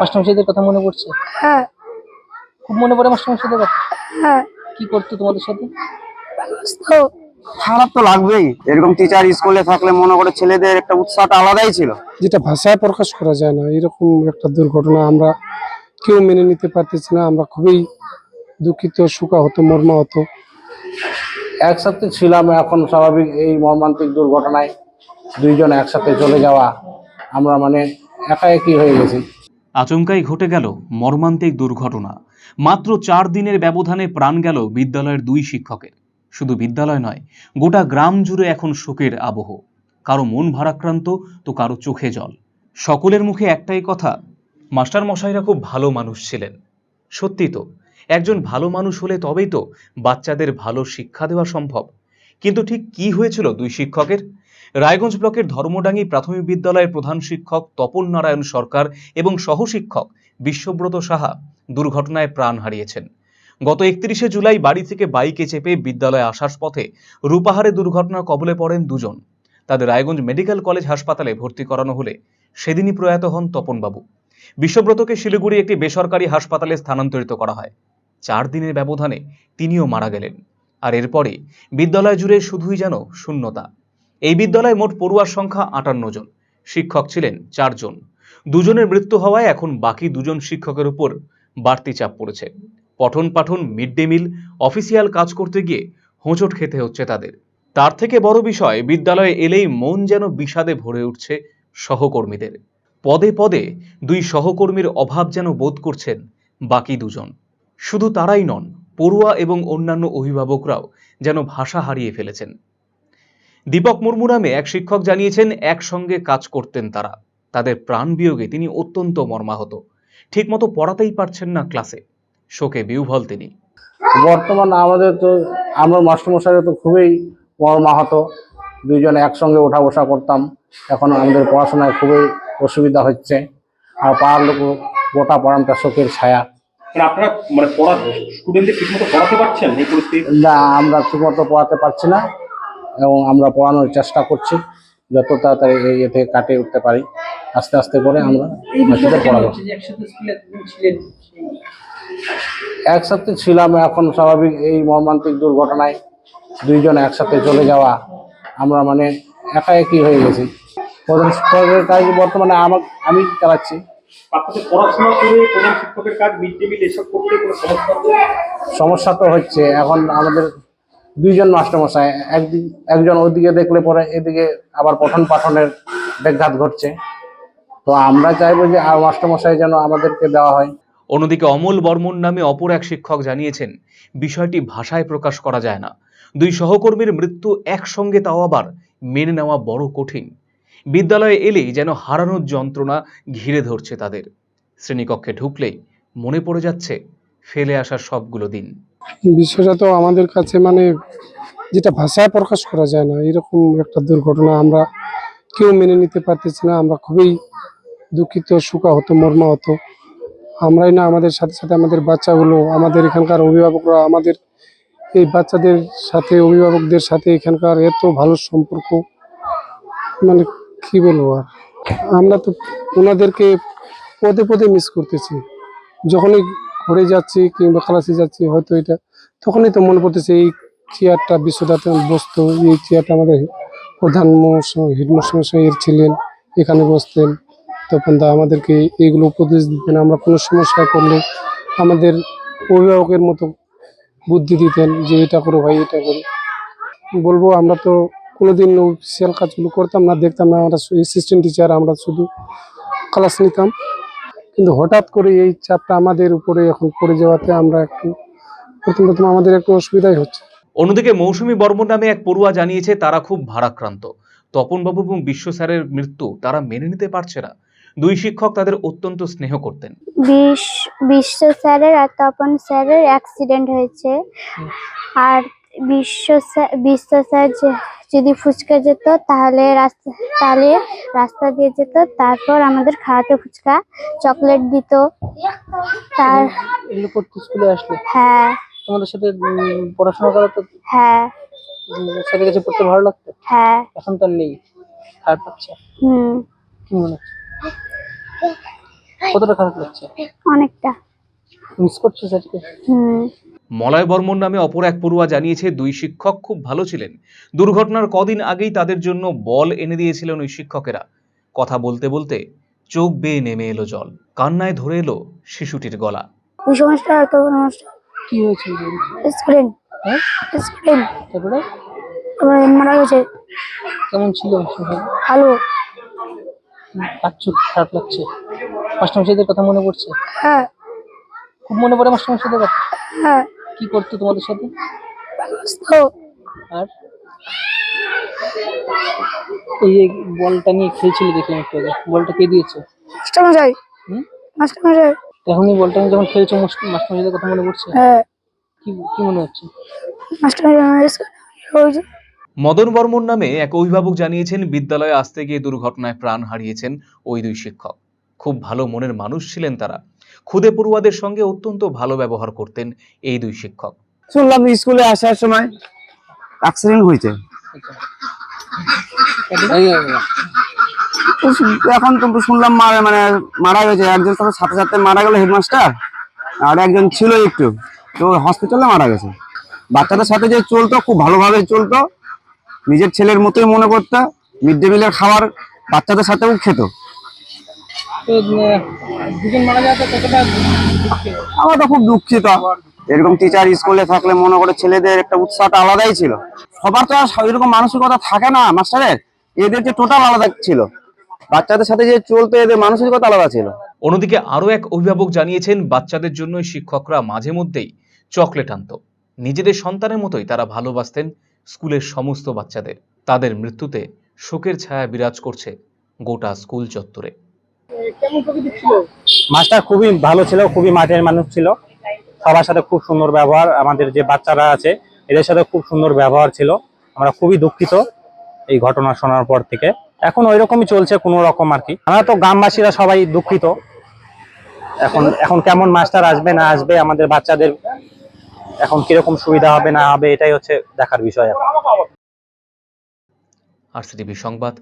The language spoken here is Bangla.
মাস্টারমশাইদের কথা মনে পড়ছে? হ্যাঁ। খুব মনে পড়ে মাস্টারমশাইদের কথা? হ্যাঁ। কি করতো তোমাদের সাথে? তো খারাপ তো লাগবেই। এরকম টিচার স্কুলে থাকলে মনে করে ছেলেদের একটা উৎসাহটা আলাদাই ছিল। যেটা ভাষায় প্রকাশ করা যায় না এরকম একটা দুর্ঘটনা আমরা কেউ মেনে নিতে পারতেছি না। আমরা খুবই দুঃখিত সুখাহত মর্মাহত। একসাথে ছিলাম এখন স্বাভাবিক এই মর্মান্তিক দুর্ঘটনায়। দুইজন একসাথে চলে যাওয়া আমরা মানে একা একই হয়ে গেছি। আচমকাই ঘটে গেল মর্মান্তিক দুর্ঘটনা। মাত্র চার দিনের ব্যবধানে প্রাণ গেল বিদ্যালয়ের দুই শিক্ষকের। শুধু বিদ্যালয় নয়, গোটা গ্রাম জুড়ে এখন শোকের আবহ। কারও মন ভারাক্রান্ত, তো কারও চোখে জল। সকলের মুখে একটাই কথা মাস্টার মশাইরা খুব ভালো মানুষ ছিলেন। সত্যি তো, একজন ভালো মানুষ হলে তবেই তো বাচ্চাদের ভালো শিক্ষা দেওয়া সম্ভব। কিন্তু ঠিক কি হয়েছিল দুই শিক্ষকের? রায়গঞ্জ ব্লকের ধর্মডাঙ্গি প্রাথমিক বিদ্যালয়ের প্রধান শিক্ষক তপন নারায়ণ সরকার এবং সহশিক্ষক বিশ্বব্রত সাহা দুর্ঘটনায় প্রাণ হারিয়েছেন। গত একত্রিশে জুলাই বাড়ি থেকে বাইকে চেপে বিদ্যালয়ে আসার পথে রূপাহারে দুর্ঘটনার কবলে পড়েন দুজন। তাদের রায়গঞ্জ মেডিকেল কলেজ হাসপাতালে ভর্তি করানো হলে সেদিনই প্রয়াত হন তপনবাবু। বিশ্বব্রতকে শিলিগুড়ি একটি বেসরকারি হাসপাতালে স্থানান্তরিত করা হয়। চার দিনের ব্যবধানে তিনিও মারা গেলেন। আর এরপরে বিদ্যালয় জুড়ে শুধুই যেন শূন্যতা। এই বিদ্যালয়ে মোট পড়ুয়ার সংখ্যা আটান্ন জন, শিক্ষক ছিলেন চারজন দুজনের মৃত্যু হওয়ায় এখন বাকি দুজন শিক্ষকের উপর বাড়তি চাপ পড়েছে। পঠন পাঠন, মিড ডে মিল, অফিসিয়াল কাজ করতে গিয়ে হোঁচট খেতে হচ্ছে তাদের। তার থেকে বড় বিষয়, বিদ্যালয়ে এলেই মন যেন বিষাদে ভরে উঠছে সহকর্মীদের। পদে পদে দুই সহকর্মীর অভাব যেন বোধ করছেন বাকি দুজন। শুধু তারাই নন পড়ুয়া এবং অন্যান্য অভিভাবকরাও যেন ভাষা হারিয়ে ফেলেছেন। দীপক মুর্মু নামে এক শিক্ষক জানিয়েছেন, একসঙ্গে কাজ করতেন তারা। তাদের প্রাণ বিয়োগে তিনি অত্যন্ত মর্মাহত। ঠিকমতো পড়াতেই পারছেন না ক্লাসে। শোকে বিউভল তিনি। বর্তমান আমাদের তো, আমরা মাস্টারমশাইরা তো খুবই মর্মাহত। দুইজন একসঙ্গে ওঠা বসা করতাম। এখন আমাদের পড়াশোনায় খুবই অসুবিধা হচ্ছে। আর পাড়ার লোক গোটা পড়ানটা শোকের ছায়া। আপনারা মানে পড়া স্টুডেন্টদের ঠিকমতো পড়াতে পারছেন এই পরিস্থিতি? না আমরা ঠিকমতো পড়াতে পারছি না এবং আমরা পড়ানোর চেষ্টা করছি যত তাড়াতাড়ি এই এ থেকে কাটিয়ে উঠতে পারি। আস্তে আস্তে করে আমরা বাচ্চাদের পড়াবো। একসাথে একসাথে ছিলাম এখন স্বাভাবিক এই মর্মান্তিক দুর্ঘটনায় দুইজন একসাথে চলে যাওয়া আমরা মানে একা একই হয়ে গেছি। প্রধান শিক্ষকের কাজ বর্তমানে আমার আমি চালাচ্ছি। আপনাদের পড়াশোনা করে প্রধান শিক্ষকের কাজ মিড ডে মিল এসব করতে কোনো সমস্যা সমস্যা তো হচ্ছে। এখন আমাদের দুইজন মাস্টারমশাই একদিন একজন ওদিকে দেখলে পরে এদিকে আবার পঠন পাঠনের ব্যাঘাত ঘটছে। তো আমরা চাইব যে আর মাস্টারমশাই যেন আমাদেরকে দেওয়া হয়। অন্যদিকে অমল বর্মন নামে অপর এক শিক্ষক জানিয়েছেন বিষয়টি ভাষায় প্রকাশ করা যায় না। দুই সহকর্মীর মৃত্যু একসঙ্গে তাও আবার মেনে নেওয়া বড় কঠিন। বিদ্যালয়ে এলেই যেন হারানোর যন্ত্রণা ঘিরে ধরছে তাদের। শ্রেণীকক্ষে ঢুকলেই মনে পড়ে যাচ্ছে, ফেলে আসা সবগুলো দিন। বিষয়টা তো আমাদের কাছে মানে যেটা ভাষায় প্রকাশ করা যায় না, এরকম একটা দুর্ঘটনা আমরা কেউ মেনে নিতে পারতেছি না, আমরা খুবই দুঃখিত সুখাহত মর্মাহত আমরাই না, আমাদের সাথে সাথে আমাদের বাচ্চাগুলো, আমাদের এখানকার অভিভাবকরা, আমাদের এই বাচ্চাদের সাথে, অভিভাবকদের সাথে এখানকার এত ভালো সম্পর্ক মানে কি বলব আর? আমরা তো ওনাদেরকে পদে পদে মিস করতেছি। যখনই ঘুরে যাচ্ছি কিংবা ক্লাসে যাচ্ছি, হয়তো এটা, তখনই তো মনে পড়তেছে এই চেয়ারটা বিশ্বদাতে বসতো, এই চেয়ারটা আমাদের প্রধান হেডমাস্টার ছিলেন, এখানে বসতেন। তখন দা আমাদেরকে এইগুলো উপদেশ দিতেন, আমরা কোনো সমস্যা করলে আমাদের অভিভাবকের মতো বুদ্ধি দিতেন যে এটা করো ভাই, এটা করো। বলব আমরা তো কোনোদিন অফিসিয়াল কাজগুলো করতাম না দেখতাম না আমরা অ্যাসিস্ট্যান্ট টিচার আমরা শুধু ক্লাস নিতাম। কিন্তু হঠাৎ করে এই চাপটা আমাদের উপরে এখন পড়ে যাওয়াতে আমরা একটু প্রথম প্রথম আমাদের একটু অসুবিধাই হচ্ছে। অন্যদিকে মৌসুমি বর্মন নামে এক পড়ুয়া জানিয়েছে তারা খুব ভারাক্রান্ত। তপনবাবু এবং বিশ্ব স্যারের মৃত্যু তারা মেনে নিতে পারছে না। দুই শিক্ষক তাদের অত্যন্ত স্নেহ করতেন। বিশ বিশ্ব স্যারের আর তপন স্যারের অ্যাক্সিডেন্ট হয়েছে। আর বিশ্ব বিশ্ব স্যার যদি ফুচকা যেত তাহলে রাস্তা তাহলে রাস্তা দিয়ে যেত। তারপর আমাদের খাওয়াতে ফুচকা চকলেট দিত। তার স্কুলে আসলে? হ্যাঁ। তোমাদের সাথে পড়াশোনা করা তো হ্যাঁ। স্যারের কাছে পড়তে ভালো লাগতো? হ্যাঁ। এখন তো নেই। খারাপ পাচ্ছে হুম। কি মনে হচ্ছে? কতটা খারাপ লাগছে? অনেকটা। মিস করছ স্যারকে? হুম। মলয় বর্মন নামে অপর এক পড়ুয়া জানিয়েছে দুই শিক্ষক খুব ভালো ছিলেন। দুর্ঘটনার কদিন আগেই তাদের জন্য বল এনে দিয়েছিলেন ওই শিক্ষকেরা। কথা বলতে বলতে চোখ বেয়ে নেমে এলো জল। কান্নায় ধরে এলো শিশুটির গলা। কি স্টুডেন্ট হ্যাঁ? স্টুডেন্ট তারপরে? তারপরে মারা গেছে। কেমন ছিল সবাই? ভালো। কাচ্ছু খারাপ লাগছে। মাস্টারমশাইদের কথা মনে পড়ছে? হ্যাঁ। খুব মনে পড়ে মাস্টারমশাইদের কথা? হ্যাঁ। কি করতো তোমাদের সাথে? আর? এই যে বলটা নিয়ে খেলছিলে দেখলাম একটু আগে। বলটা কে দিয়েছে? এখন এই বলটা নিয়ে যখন খেলছো মাস্টার- মাস্টারমশাইদের কথা মনে পড়ছে? হ্যাঁ। কি কি মনে হচ্ছে? মাস্টার মদন বর্মন নামে এক অভিভাবক জানিয়েছেন বিদ্যালয়ে আসতে গিয়ে দুর্ঘটনায় প্রাণ হারিয়েছেন ওই দুই শিক্ষক। খুব ভালো মনের মানুষ ছিলেন তারা। খুদে পড়ুয়াদের সঙ্গে অত্যন্ত ভালো ব্যবহার করতেন এই দুই শিক্ষক। শুনলাম স্কুলে আসার সময় অ্যাক্সিডেন্ট হয়েছে। এখন তো শুনলাম মারা মানে মারা গেছে। একজন তো সাথে সাথে মারা গেল হেডমাস্টার, আর একজন ছিল একটু। তো হসপিটালে মারা গেছে। বাচ্চাদের সাথে যে চলতো, খুব ভালোভাবে চলতো। নিজের ছেলের মতোই মনে করতো। মিড ডে মিলের খাবার বাচ্চাদের সাথেও খেত। তো দুজন মারা যাওয়াতে কতটা আমরা তো খুব দুঃখিত। এরকম টিচার স্কুলে থাকলে মনে করে ছেলেদের একটা উৎসাহটা আলাদাই ছিল। সবার তো আর এরকম মানসিকতা থাকে না মাস্টারের এদের যে টোটাল আলাদা ছিল। বাচ্চাদের সাথে যে চলতো এদের মানসিকতা আলাদা ছিল। অন্যদিকে আরও এক অভিভাবক জানিয়েছেন বাচ্চাদের জন্য শিক্ষকরা মাঝে মধ্যেই চকলেট আনত। নিজেদের সন্তানের মতোই তারা ভালোবাসতেন স্কুলের সমস্ত বাচ্চাদের। তাদের মৃত্যুতে শোকের ছায়া বিরাজ করছে গোটা স্কুল চত্বরে। কেমন মাস্টার খুবই ভালো ছিল খুবই মাঠের মানুষ ছিল। সবার সাথে খুব সুন্দর ব্যবহার আমাদের যে বাচ্চারা আছে এদের সাথে খুব সুন্দর ব্যবহার ছিল। আমরা খুবই দুঃখিত এই ঘটনা শোনার পর থেকে। এখন ওই রকমই চলছে কোনো রকম আর কি। আমরা তো গ্রামবাসীরা সবাই দুঃখিত। এখন এখন কেমন মাস্টার আসবে না আসবে আমাদের বাচ্চাদের এখন কীরকম সুবিধা হবে না হবে এটাই হচ্ছে দেখার বিষয় এখন। আর সংবাদ